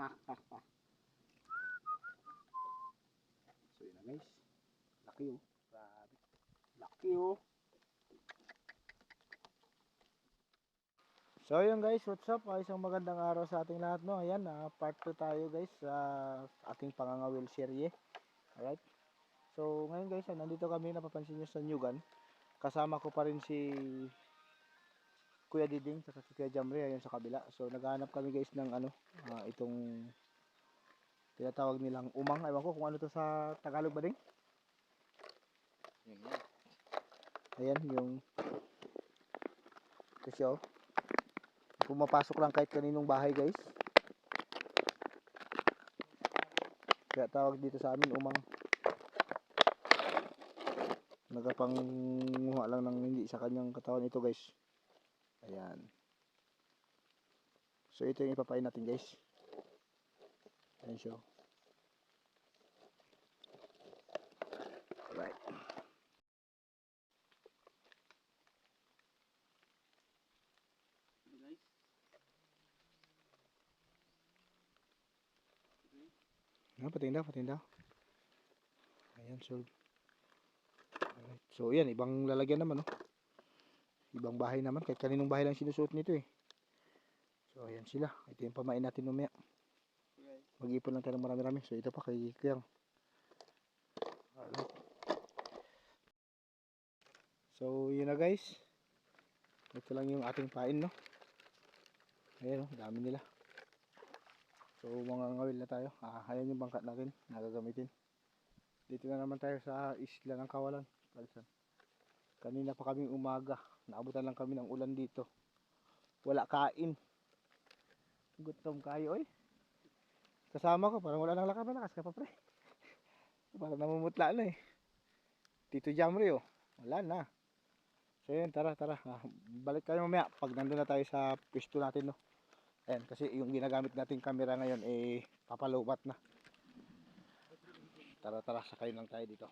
So yun na guys. Laki oh. Grabe. Laki oh. So yun guys, what's up? Ay, isang magandang araw sa ating lahat no. Ayan, ah, part 2 tayo guys sa ating pangangawil serye. Alright. So ngayon guys, ah, nandito kami napapansin nyo sa Nyugan. Kasama ko pa rin si Kuya Diding si Kuya Jamre ayun sa kabila. So naghahanap kami guys ng ano, ah, itong tinatawag nilang umang. Ewan ko kung ano to sa Tagalog ba ding? Ayan yung siya oh. Pumapasok lang kahit kaninong bahay guys. Kaya tawag dito sa amin umang. Nagapanguha lang ng hindi sa kanyang katawan ito guys. Ayan. So ito yung ipapain natin guys. Ayan siya. oh. Alright. Ah, patingin daw, patingin daw. Ayan, so. Alright. So, yan, ibang lalagyan naman, no? Ibang bahay naman, kahit kaninong bahay lang sinusuot nito, eh. So, ayan sila. Ito yung pamain natin mamaya. Mag-ipon lang tayo ng marami-rami. So, ito pa kay. Alright. So, yun na guys. Ito lang yung ating pain, no? Ayan, oh, dami nila. So mga ngawil na tayo. Ah, ayan yung bangkat natin na gagamitin. Dito na naman tayo sa isla ng Kawalan. Palisan. Kanina pa kaming umaga. Naabutan lang kami ng ulan dito. Wala kain. Gutom kayo oy. Kasama ko parang wala nang lakas malakas ka pa pre. Parang namumutla na eh. Tito Jamri oh. Wala na. So yun, tara, tara. Ah, balik tayo mamaya pag nandun na tayo sa pwesto natin no. Ayan, kasi yung ginagamit nating camera ngayon eh papalubat na. Tara tara, sakay lang tayo dito.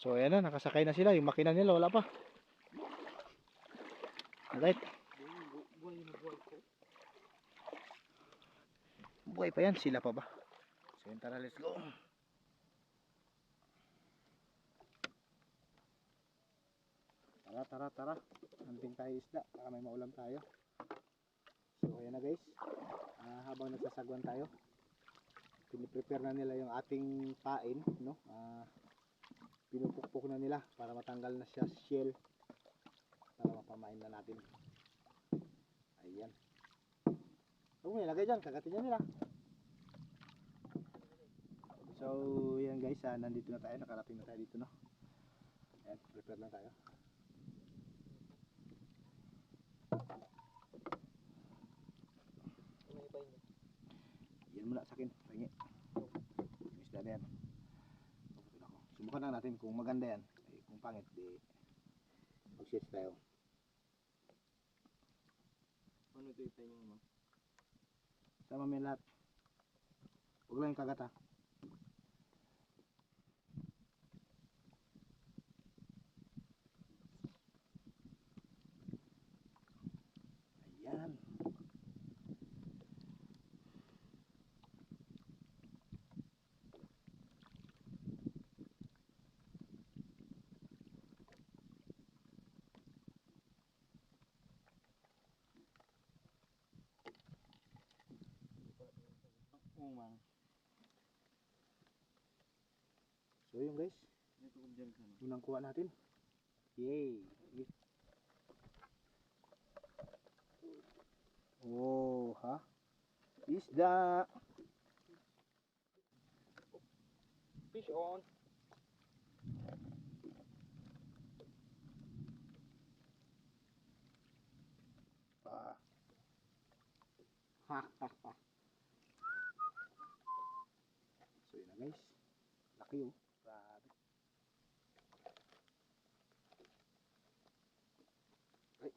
So ayan na, nakasakay na sila. Yung makina nila wala pa. Alright. Buhay pa yan, sila pa ba? So yun, tara, let's go. Tara, tara, tara. Hunting tayo isda para may maulam tayo. So ayan na guys. Ah, habang nagsasagwan tayo, piniprepare na nila yung ating pain, no? Ah, pinupukpok na nila para matanggal na siya shell. Para mapamain na natin. Ayan. Mo nilagay dyan kagatin nila. So yan guys ah, nandito na tayo nakarating na tayo dito no? Ayan prepare lang tayo. Yan muna sa akin pahingi isda na yan Puputol ako. Subukan lang natin kung maganda yan. Eh, kung pangit, di mag-shit tayo. Ano ito yung timing mo? Sama yung lahat. Huwag lang yung kagat ha. Ayan. Oo man. So yun guys. Unang kuha natin. Yay! Oh, ha? Isda! Fish on. Ah. Ha, ha, ha. guys. Laki oh. Grabe. Ay.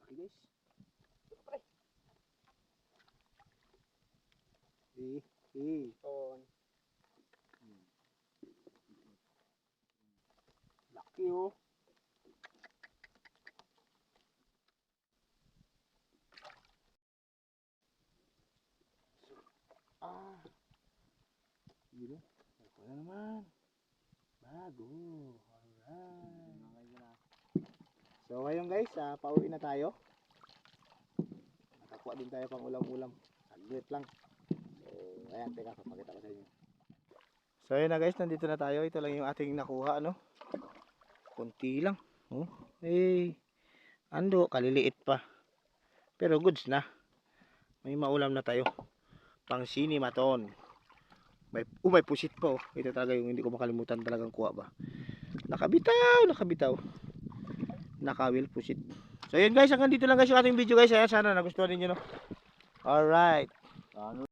Laki guys. Eh, eh. Oh. Laki oh. Ah. Yun. Ako na naman. Bago. Alright. So ngayon guys, ah, pauwi na tayo. Nakakuha din tayo pang ulam-ulam. Saglit lang. So ayan, teka, papakita ko sa inyo. So ayun na guys, nandito na tayo. Ito lang yung ating nakuha, ano. Kunti lang. Oh, eh, ando, kaliliit pa. Pero goods na. May maulam na tayo. Pang sinimaton. May, oh, may pusit pa oh. Ito talaga yung hindi ko makalimutan talagang kuha ba. Nakabitaw, nakabitaw nakawil pusit. So yun guys, hanggang dito lang guys yung ating video guys. Ayan, sana nagustuhan ninyo no. Alright.